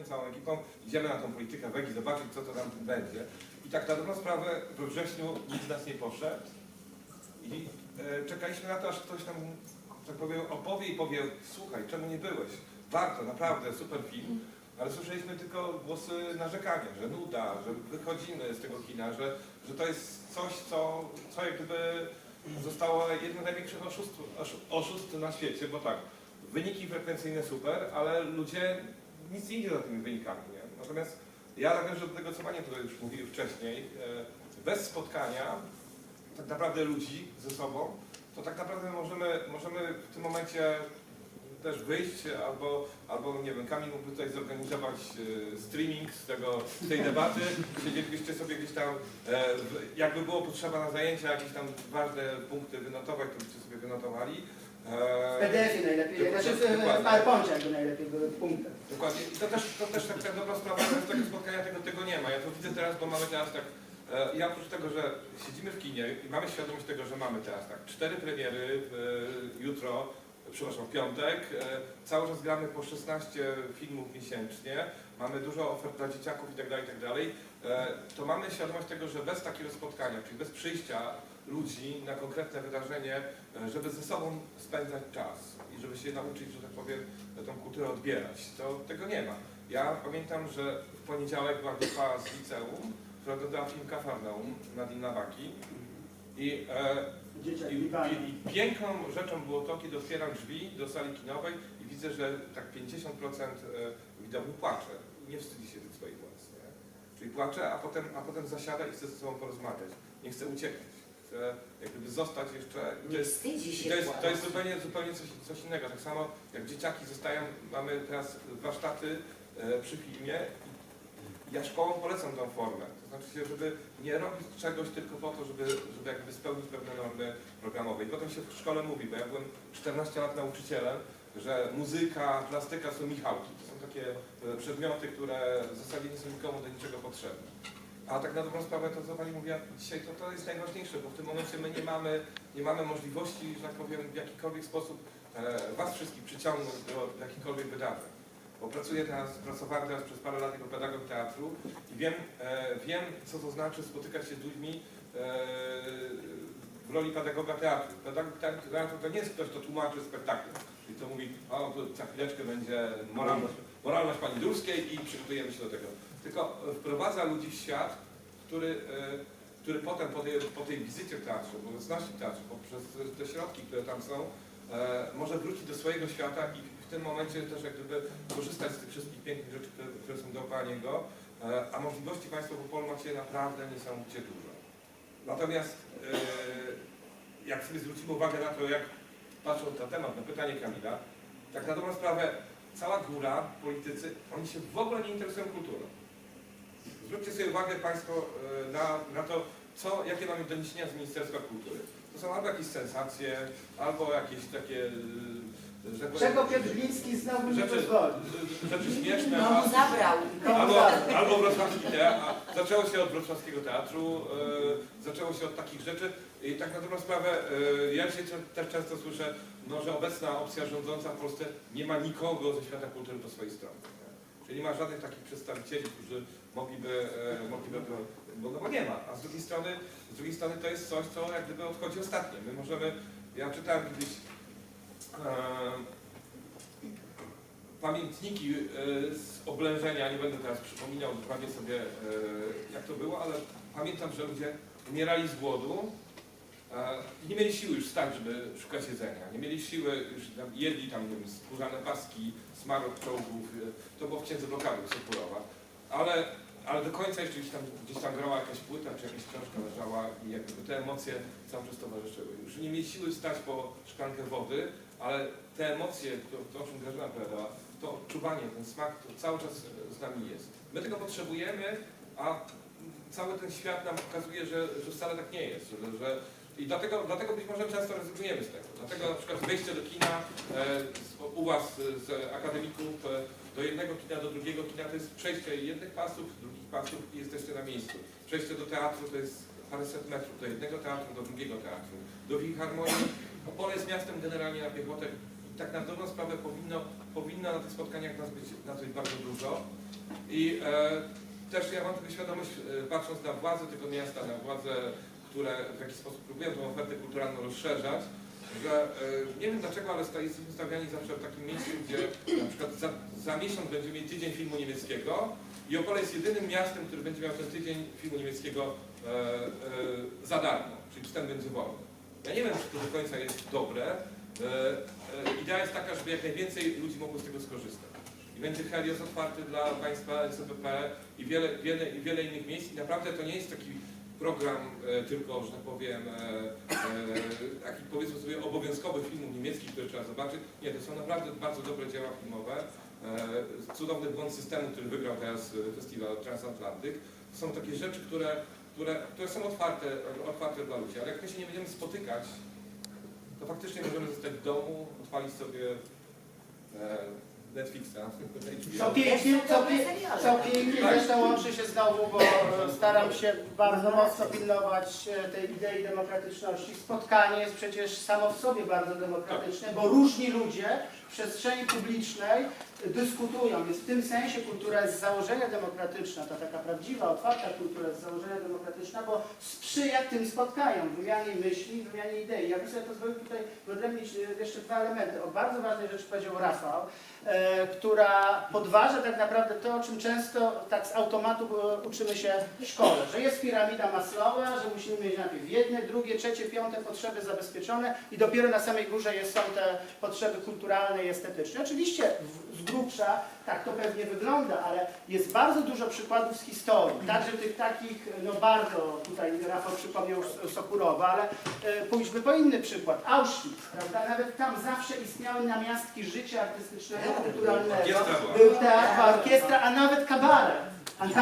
całą ekipą, idziemy na tą politykę wegi, zobaczyć co to tam będzie. I tak na dobrą sprawę we wrześniu nikt z nas nie poszedł i e, czekaliśmy na to, aż ktoś nam, tak powiem, opowie i powie, słuchaj, czemu nie byłeś? Warto, naprawdę, super film. Ale słyszeliśmy tylko głosy narzekania, że nuda, że wychodzimy z tego kina, że, że to jest coś, co, co jak gdyby zostało jednym z największych oszustw, osz- oszustw na świecie, bo tak, wyniki frekwencyjne super, ale ludzie, nic nie idzie za tymi wynikami, nie? Natomiast ja nawiążę do tego, co Panie tutaj już mówiły wcześniej, e, bez spotkania tak naprawdę ludzi ze sobą, to tak naprawdę możemy, możemy w tym momencie też wyjść, albo, albo nie wiem, Kamil mógłby tutaj zorganizować e, streaming z, tego, z tej debaty, siedzielibyście sobie gdzieś tam, e, w- jakby było potrzeba na zajęcia jakieś tam ważne punkty wynotować, to byście sobie wynotowali. W E, PDF-ie najlepiej, znaczy w- w PowerPoincie jakby najlepiej były punkty. Dokładnie. I to też, to też tak, tak dobra sprawa, że z tego spotkania tego, tego nie ma. Ja to widzę teraz, bo mamy teraz tak, ja oprócz tego, że siedzimy w kinie i mamy świadomość tego, że mamy teraz tak, cztery premiery jutro, przepraszam, w piątek, e, cały czas gramy po 16 filmów miesięcznie, mamy dużo ofert dla dzieciaków i tak dalej, i tak e, to mamy świadomość tego, że bez takiego spotkania, czyli bez przyjścia ludzi na konkretne wydarzenie, e, żeby ze sobą spędzać czas i żeby się nauczyć, że tak powiem, tą kulturę odbierać, to tego nie ma. Ja pamiętam, że w poniedziałek była grupa z liceum, która oglądała film Kafarnaum Nadine Nawaki i, e, i, i, i piękną rzeczą było to, kiedy otwieram drzwi do sali kinowej i widzę, że tak 50% e, widowni płacze. Nie wstydzi się tych swoich. Nie? Czyli płacze, a potem, a potem zasiada i chce ze sobą porozmawiać. Nie chce uciekać. Chce jak gdyby zostać jeszcze. I to Nie jest, wstydzi się to jest, to jest zupełnie, zupełnie coś, coś innego. Tak samo jak dzieciaki zostają, mamy teraz warsztaty e, przy filmie. Ja szkołom polecam tą formę. To znaczy żeby nie robić czegoś tylko po to, żeby, żeby jakby spełnić pewne normy programowe. I potem się w szkole mówi, bo ja byłem 14 lat nauczycielem, że muzyka, plastyka są Michałki. To są takie e, przedmioty, które w zasadzie nie są nikomu do niczego potrzebne. A tak na dobrą sprawę to, co Pani mówiła dzisiaj, to, to jest najważniejsze, bo w tym momencie my nie mamy, nie mamy możliwości, że tak powiem, w jakikolwiek sposób e, Was wszystkich przyciągnąć do jakichkolwiek wydarzeń. Bo pracuję teraz, pracowałem teraz przez parę lat jako pedagog teatru i wiem, e, wiem co to znaczy spotykać się z ludźmi e, w roli pedagoga teatru. Pedagog teatru to nie jest ktoś, kto tłumaczy spektakl. I to mówi, o to za chwileczkę będzie moralność, moralność pani Durskiej i przygotujemy się do tego. Tylko wprowadza ludzi w świat, który, e, który potem po tej, po tej wizycie w teatrze, w obecności w teatrze, poprzez te środki, które tam są, może wrócić do swojego świata i w tym momencie też jak gdyby korzystać z tych wszystkich pięknych rzeczy, które, które są dookoła niego, e, a możliwości Państwo w Opolu macie naprawdę niesamowicie dużo. Natomiast e, jak sobie zwrócimy uwagę na to, jak patrząc na temat, na pytanie Kamila, tak na dobrą sprawę cała góra, politycy, oni się w ogóle nie interesują kulturą. Zwróćcie sobie uwagę Państwo e, na, na to, co, jakie mamy doniesienia z Ministerstwa Kultury. To są albo jakieś sensacje, albo jakieś takie... że- Czego Piotr Gliński znowu nie rzeczy, pozwoli? rzeczy śmieszne, No a- mu zabrał. Albo, albo wrocławski teatr. Zaczęło się od wrocławskiego teatru, e, zaczęło się od takich rzeczy i tak na dobrą sprawę e, ja dzisiaj te- też często słyszę, no, że obecna opcja rządząca w Polsce nie ma nikogo ze świata kultury po swojej stronie. Czyli nie ma żadnych takich przedstawicieli, którzy mogliby, e, mogliby to, bo, no bo nie ma. A z drugiej strony, z drugiej strony to jest coś, co jak gdyby odchodzi ostatnie. My możemy, ja czytałem kiedyś e, pamiętniki e, z oblężenia, nie będę teraz przypominał dokładnie sobie jak to było, ale pamiętam, że ludzie umierali z głodu nie mieli siły już wstać, żeby szukać jedzenia. Nie mieli siły, już tam jedli tam nie wiem, skórzane paski, smarok czołgów, e, to było w księdze blokady Sokurowa, ale, ale do końca jeszcze gdzieś tam, gdzieś tam grała jakaś płyta, czy jakaś książka leżała i jakby te emocje cały czas towarzyszyły. Już nie mieli siły wstać po szklankę wody, ale te emocje, to, to o czym Grażyna to odczuwanie, ten smak, to cały czas z nami jest. My tego potrzebujemy, a cały ten świat nam pokazuje, że, że wcale tak nie jest. Że, że, I dlatego, dlatego być może często rezygnujemy z tego. Dlatego na przykład wejście do kina e, z, u Was e, z akademików e, do jednego kina, do drugiego kina to jest przejście jednych pasów, drugich pasów i jesteście na miejscu. Przejście do teatru to jest paręset metrów, do jednego teatru, do drugiego teatru. Do Filharmonii. Opole jest miastem generalnie na piechotę i tak na dobrą sprawę powinno, powinno na tych spotkaniach nas być, nas być bardzo dużo. I e, też ja mam tylko świadomość, patrząc na władze tego miasta, na władze, które w jakiś sposób próbują tą ofertę kulturalną rozszerzać, że e, nie wiem dlaczego, ale jesteśmy stawiani zawsze w takim miejscu, gdzie na przykład za, za miesiąc będziemy mieli tydzień filmu niemieckiego i Opole jest jedynym miastem, który będzie miał ten tydzień filmu niemieckiego e, e, za darmo, czyli wstęp będzie wolny. Ja nie wiem, czy to do końca jest dobre. E, e, idea jest taka, żeby jak najwięcej ludzi mogło z tego skorzystać. I będzie Helios otwarty dla Państwa LCPP i wiele, wiele, wiele innych miejsc. I naprawdę to nie jest taki program e, tylko, że tak powiem, e, e, taki powiedzmy sobie obowiązkowy filmów niemieckich, które trzeba zobaczyć. Nie, to są naprawdę bardzo dobre dzieła filmowe. Cudowny błąd systemu, który wygrał teraz festiwal Transatlantyk. Są takie rzeczy, które, które, które są otwarte, otwarte dla ludzi. Ale jak my się nie będziemy spotykać, to faktycznie możemy zostać w domu, odpalić sobie Netflixa. Co pięknie, co, pięknie zresztą łączy się znowu, bo e, staram się bardzo mocno pilnować e, tej idei demokratyczności. Spotkanie jest przecież samo w sobie bardzo demokratyczne, bo różni ludzie w przestrzeni publicznej dyskutują. Jest w tym sensie kultura jest z założenia demokratyczna, ta taka prawdziwa, otwarta kultura jest z założenia demokratyczna, bo sprzyja tym spotkaniom, wymianie myśli, wymianie idei. Ja bym sobie pozwolił tutaj wyodrębnić e, jeszcze dwa elementy. O bardzo ważnej rzeczy powiedział Rafał, e, która podważa tak naprawdę to, o czym często tak z automatu e, uczymy się w szkole, że jest piramida Maslowa, że musimy mieć najpierw jedne, drugie, trzecie, piąte potrzeby zabezpieczone i dopiero na samej górze jest, są te potrzeby kulturalne i estetyczne. Oczywiście z grubsza tak to pewnie wygląda, ale jest bardzo dużo przykładów z historii, także tych takich, no bardzo, tutaj Rafał przypomniał Sokurowa, ale e, pójdźmy po inny przykład, Auschwitz, prawda? Nawet tam zawsze istniały namiastki życia artystycznego, kulturalnego. Był teatr, orkiestra, a nawet kabaret. A nawet